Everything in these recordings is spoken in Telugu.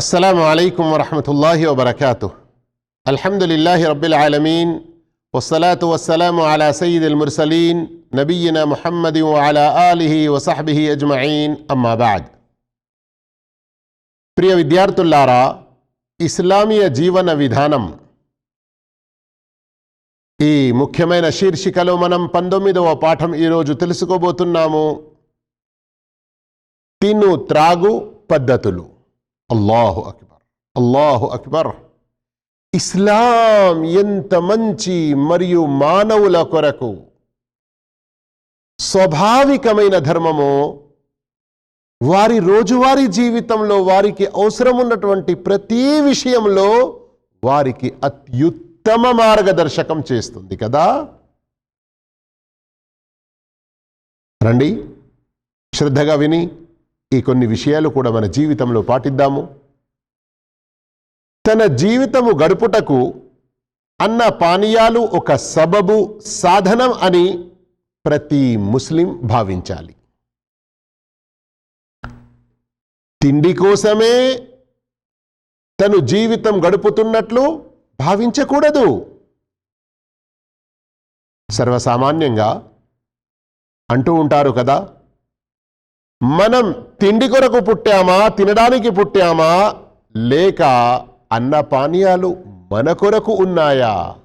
అస్సలం అయికం వరహమతుల్లాహి వబర్కాతు అల్హమ్దుల్లాహి రబ్బిల్ ఆలమీన్ వసలాతు వసలాం అలా సయీద్ అల్ ముర్సలీన్ నబీన ముహమ్మది అలా ఆలిహి వసహబిహి అజ్మయీన్ అమ్మాబాద్ ప్రియ విద్యార్థులారా ఇస్లామీయ జీవన విధానం ఈ ముఖ్యమైన శీర్షికలో మనం పంతొమ్మిదవ పాఠం ఈరోజు తెలుసుకోబోతున్నాము. తిను త్రాగు పద్ధతులు. అల్లాహు అక్బర్ అల్లాహు అక్బర్ ఇస్లాం ఎంత మంచి మరియు మానవుల కొరకు స్వాభావికమైన ధర్మమో వారి రోజువారీ జీవితంలో వారికి అవసరం ఉన్నటువంటి ప్రతి విషయంలో వారికి అత్యుత్తమ మార్గదర్శకం చేస్తుంది కదా? రండి. శ్రద్ధగా విని ఈ కొన్ని విషయాలు కూడా మన జీవితంలో పాటిద్దాము. తన జీవితము గడుపుటకు అన్న పానీయాలు ఒక సబబు సాధనం అని ప్రతి ముస్లిం భావించాలి. తిండి కోసమే తను జీవితం గడుపుతున్నట్లు భావించకూడదు. సర్వసామాన్యంగా అంటూ ఉంటారు కదా మనం తిండి కొరకు పుట్టామా తినడానికి పుట్టామా? లేక అన్న పానీయాలు మన కొరకు ఉన్నాయా?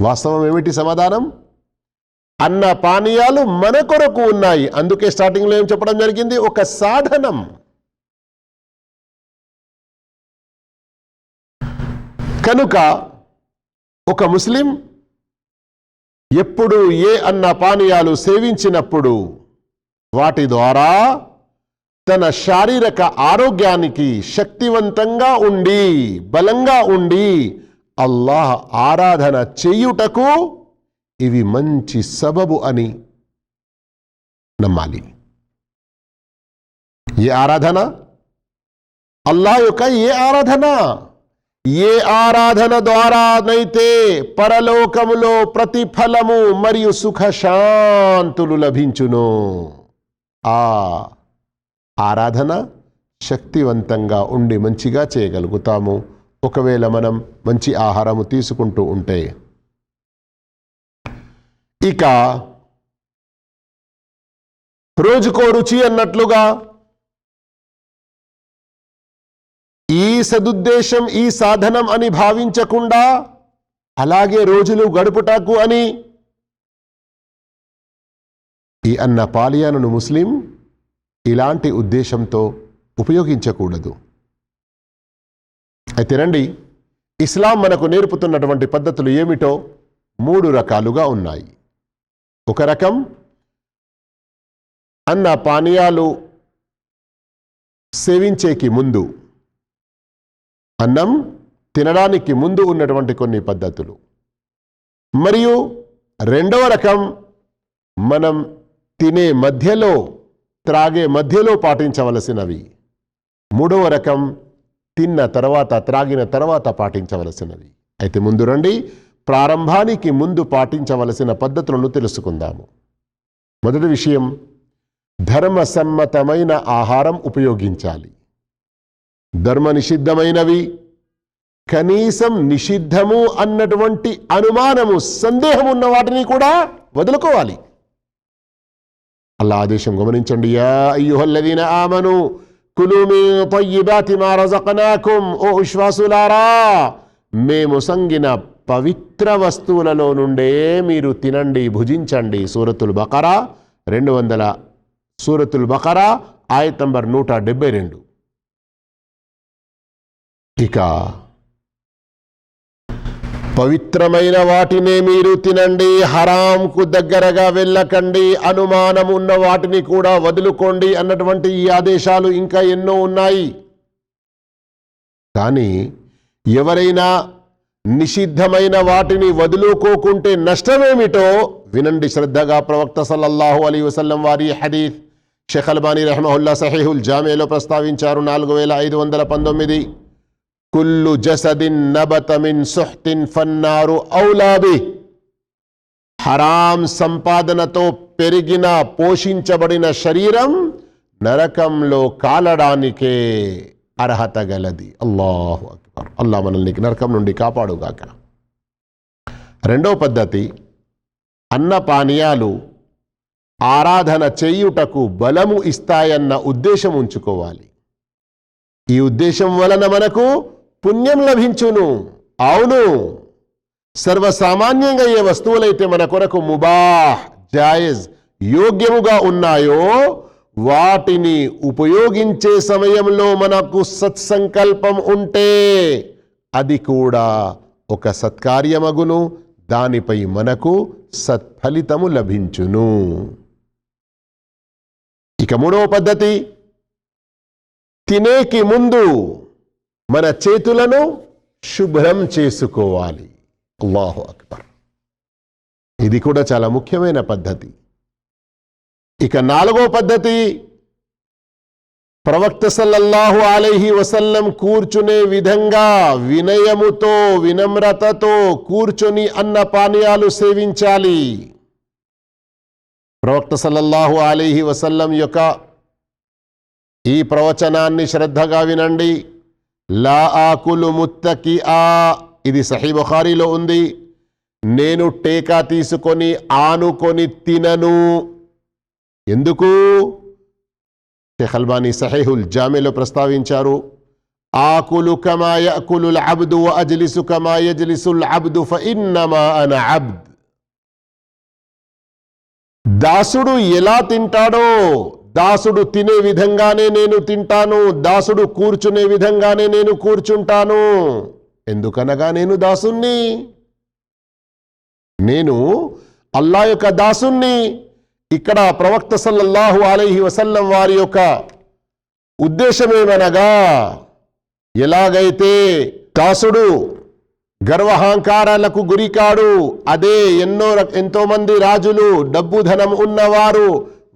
వాస్తవం ఏమిటి సమాధానం? అన్న పానీయాలు మన కొరకు ఉన్నాయి. అందుకే స్టార్టింగ్లో ఏం చెప్పడం జరిగింది? ఒక సాధనం. కనుక ఒక ముస్లిం ఎప్పుడు ఏ అన్న పానీయాలు సేవించినప్పుడు వాటి ద్వారా తన శారీరక ఆరోగ్యానికి శక్తివంతంగా ఉండి బలంగా ఉండి అల్లాహ్ ఆరాధన చేయుటకు ఇవి మంచి సబబు అని నమ్మాలి. ఏ ఆరాధన? అల్లాహ్ యొక్క ఏ ఆరాధన? ఏ ఆరాధన ద్వారానైతే పరలోకములో ప్రతిఫలము మరియు సుఖశాంతులు లభించును? ఆ ఆరాధన శక్తివంతంగా ఉండి మంచిగా చేయగలుగుతాము. ఒకవేళ మనం మంచి ఆహారము తీసుకుంటూ ఉంటే. ఇక రోజుకో రుచి అన్నట్లుగా ఈ సదుద్దేశం ఈ సాధనం అని భావించకుండా అలాగే రోజులు గడుపుటాకు అని ఈ అన్న పాలియాను ముస్లిం ఇలాంటి ఉద్దేశంతో ఉపయోగించకూడదు. అయితే రండి ఇస్లాం మనకు నేర్పుతున్నటువంటి పద్ధతులు ఏమిటో మూడు రకాలుగా ఉన్నాయి. ఒక రకం అన్న పానీయాలు సేవించేకి ముందు అన్నం తినడానికి ముందు ఉన్నటువంటి కొన్ని పద్ధతులు. మరియు రెండవ రకం మనం తినే మధ్యలో త్రాగే మధ్యలో పాటించవలసినవి. మూడవ రకం తిన్న తర్వాత త్రాగిన తర్వాత పాటించవలసినవి. అయితే ముందు రండి ప్రారంభానికి ముందు పాటించవలసిన పద్ధతులను తెలుసుకుందాము. మొదటి విషయం ధర్మసమ్మతమైన ఆహారం ఉపయోగించాలి. ధర్మ నిషిద్ధమైనవి కనీసం నిషిద్ధము అన్నటువంటి అనుమానము సందేహం ఉన్న వాటిని కూడా వదులుకోవాలి. అల్లా ఆదేశం గమనించండి. యా అయ్యుహల్లదీన ఆమను కులు తయ్యిబాతి మా రజకనాకుం ఓ విశ్వాసులారా మేము సంగిన పవిత్ర వస్తువులలో నుండే మీరు తినండి భుజించండి. సూరతుల్ బకరా రెండు వందల సూరతుల్ బకరా ఆయత్ నంబర్ నూట డెబ్బై రెండు. ఇక పవిత్రమైన వాటినే మీరు తినండి హరాంకు దగ్గరగా వెళ్ళకండి అనుమానం ఉన్న వాటిని కూడా వదులుకోండి అన్నటువంటి ఈ ఆదేశాలు ఇంకా ఎన్నో ఉన్నాయి. కానీ ఎవరైనా నిషిద్ధమైన వాటిని వదులుకోకుంటే నష్టమేమిటో వినండి శ్రద్ధగా ప్రవక్త సల్లల్లాహు అలీ వసల్లం వారి హదీఫ్ షెఖల్బానీ రెహమహుల్లా సహీహుల్ జామేలో ప్రస్తావించారు నాలుగు వేల ఐదు వందల పంతొమ్మిది. కుల్లు జసదిన్ నబతమిన్ సుహ్తిన్ ఫన్నారు ఔలాబి హరాం సంపాదనతో పెరిగిన పోషించబడిన శరీరం నరకంలో కాలడానికే అర్హత గలది. అల్లాహు అక్బర్. అల్లా మనల్ని నరకం నుండి కాపాడుగాక. రెండో పద్ధతి అన్న పానీయాలు ఆరాధన చేయుటకు బలము ఇస్తాయన్న ఉద్దేశం ఉంచుకోవాలి. ఈ ఉద్దేశం వలన మనకు పుణ్యం లభించును. అవును. సర్వసామాన్యంగా ఏ వస్తువులైతే మన కొరకు ముబాహ్ జాయజ్ యోగ్యముగా ఉన్నాయో వాటిని ఉపయోగించే సమయంలో మనకు సత్సంకల్పం ఉంటే అది కూడా ఒక సత్కార్యమగును. దానిపై మనకు సత్ఫలితము లభించును. ఇక మూడవ పద్ధతి తినేకి ముందు మన చేతులను శుభ్రం చేసుకోవాలి. అల్లాహు అక్బర్. ఇది కూడా చాలా ముఖ్యమైన పద్ధతి. ఇక నాలుగో పద్ధతి ప్రవక్త సల్లల్లాహు అలైహి వసల్లం కూర్చునే విధంగా వినయముతో వినమ్రతతో కూర్చొని అన్న పానీయాలు సేవించాలి. ప్రవక్త సల్లల్లాహు అలీహి వసల్లం యొక్క ఈ ప్రవచనాన్ని శ్రద్ధగా వినండి. లా ఆకులు ముత్తకి ఆ ఇది సహీ బుఖారీలో ఉంది. నేను టేకా తీసుకొని ఆనుకొని తినను. ఎందుకు? షేఖ్ అల్బానీ సహీహుల్ జామేలో ప్రస్తావించారు. ఆకులు కమా యకులు అబ్దు అజ్లిసు కమా యజ్లిసుల్ అబ్దు ఫఇన్నమా అన అబ్ద్. దాసుడు ఎలా తింటాడో దాసుడు తినే విధంగానే నేను తింటాను దాసుడు కూర్చునే విధంగానే నేను కూర్చుంటాను. ఎందుకనగా నేను దాసుణ్ణి? నేను అల్లా యొక్క దాసుణ్ణి. ఇక్కడ ప్రవక్త సల్లల్లాహు అలైహి వసల్లం వారి యొక్క ఉద్దేశమేమనగా ఎలాగైతే దాసుడు గర్వహంకారాలకు గురికాడు అదే ఎన్నో ఎంతోమంది రాజులు డబ్బు ధనం ఉన్నవారు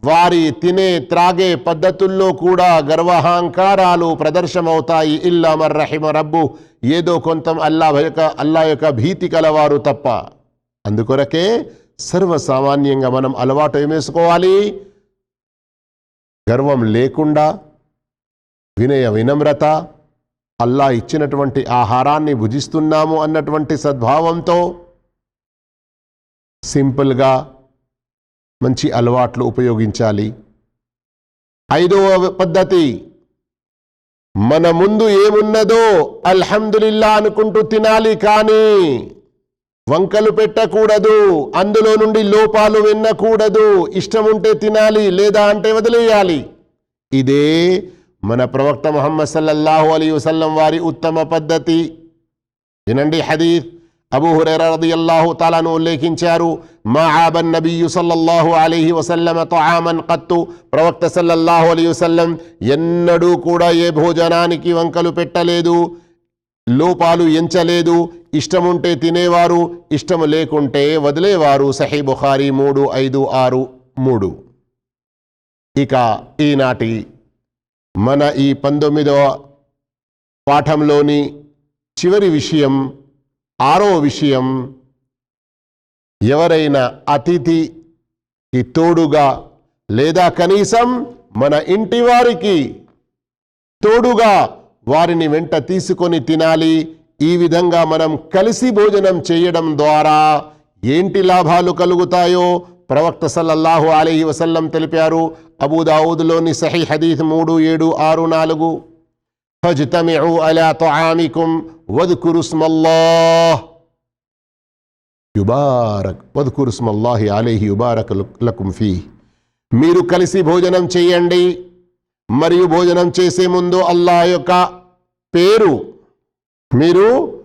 వారి తినే త్రాగే పద్ధతుల్లో కూడా గర్వహంకారాలు ప్రదర్శమవుతాయి. ఇల్లా మర్రహిమ రబ్బు. ఏదో కొంత అల్లా యొక్క అల్లా యొక్క భీతి కలవారు తప్ప. అందుకొరకే సర్వసామాన్యంగా మనం అలవాటు ఏమేసుకోవాలి గర్వం లేకుండా వినయ వినమ్రత అల్లా ఇచ్చినటువంటి ఆహారాన్ని భుజిస్తున్నాము అన్నటువంటి సద్భావంతో సింపుల్గా మంచి అలవాట్లు ఉపయోగించాలి. ఐదవ పద్ధతి మన ముందు ఏమున్నదో అల్హమ్దులిల్లా అనుకుంటూ తినాలి కానీ వంకలు పెట్టకూడదు అందులో నుండి లోపాలు వెన్నకూడదు ఇష్టం ఉంటే తినాలి లేదా అంటే వదిలేయాలి. ఇదే మన ప్రవక్త ముహమ్మద్ సల్లల్లాహు అలీ వసల్లం వారి ఉత్తమ పద్ధతి. వినండి హదీఫ్ అబూ హురైరా రదియల్లాహు తాలాను ఉల్లేఖించారు మా ఆబన్ నబీయు సల్లల్లాహు అలీహి వసల్లమ తొఆమన్ కత్తు ప్రవక్త సల్లల్లాహు అలీ వసల్లం ఎన్నడూ కూడా ఏ భోజనానికి వంకలు పెట్టలేదు లోపాలు ఎంచలేదు ఇష్టముంటే తినేవారు ఇష్టము లేకుంటే వదిలేవారు. సహీ బుఖారి మూడు ఐదు ఆరు మూడు. ఇక ఈనాటి మన ఈ పంతొమ్మిదవ పాఠంలోని చివరి విషయం ఆరో విషయం ఎవరైనా అతిథికి తోడుగా లేదా కనీసం మన ఇంటి వారికి తోడుగా వారిని వెంట తీసుకొని తినాలి. ఈ విధంగా మనం కలిసి భోజనం చేయడం ద్వారా ఏంటి లాభాలు కలుగుతాయో ప్రవక్త సల్లల్లాహు అలైహి వసల్లం తెలిపారు. అబూదావుద్లోని సహీ హదీత్ మూడు ఏడు ఆరు నాలుగు. ఫజ్తమిఉ అలా తుఆమికుం వద్కురు యుబారక్ వద్కురు స్మల్లాహి యుబారక్ లకుం ఫీ మీరు కలిసి భోజనం చేయండి. మరియు భోజనం చేసే ముందు అల్లా యొక్క పేరు మీరు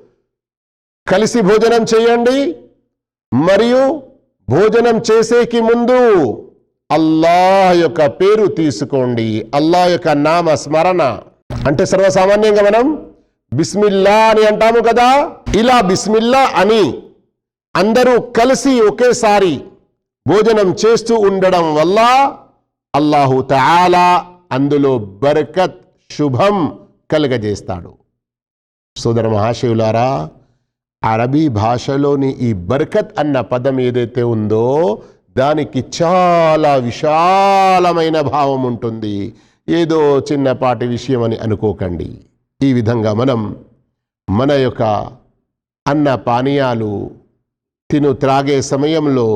కలిసి భోజనం చేయండి. మరియు భోజనం చేసేకి ముందు అల్లాహ్ యొక్క పేరు తీసుకోండి. అల్లాహ్ యొక్క నామ స్మరణ. అంటే సర్వసామాన్యంగా మనం బిస్మిల్లా అని అంటాము కదా? ఇలా బిస్మిల్లా అని అందరూ కలిసి ఒకేసారి భోజనం చేస్తూ ఉండడం వల్ల అల్లాహు తయాలా అందులో బర్కత్ శుభం కలుగజేస్తాడు. సోదర మహాశివులారా అరబీ భాషలోని ఈ బర్కత్ అన్న పదం ఏదైతే ఉందో దానికి చాలా విశాలమైన భావం ఉంటుంది. ఏదో చిన్నపాటి విషయం అని అనుకోకండి. ఈ విధంగా మనం మన యొక్క అన్న పానీయాలు తిను త్రాగే సమయంలో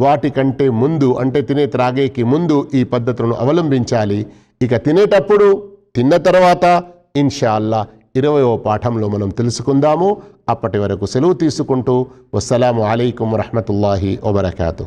వాటికంటే ముందు అంటే తినే త్రాగేకి ముందు ఈ పద్ధతులను అవలంబించాలి. ఇక తినేటప్పుడు తిన్న తర్వాత ఇన్షాల్లా ఇరవయో పాఠంలో మనం తెలుసుకుందాము. అప్పటి వరకు సెలవు తీసుకుంటూ వస్సలాము అలైకుం వరహమతుల్లాహి వబర్కాతు.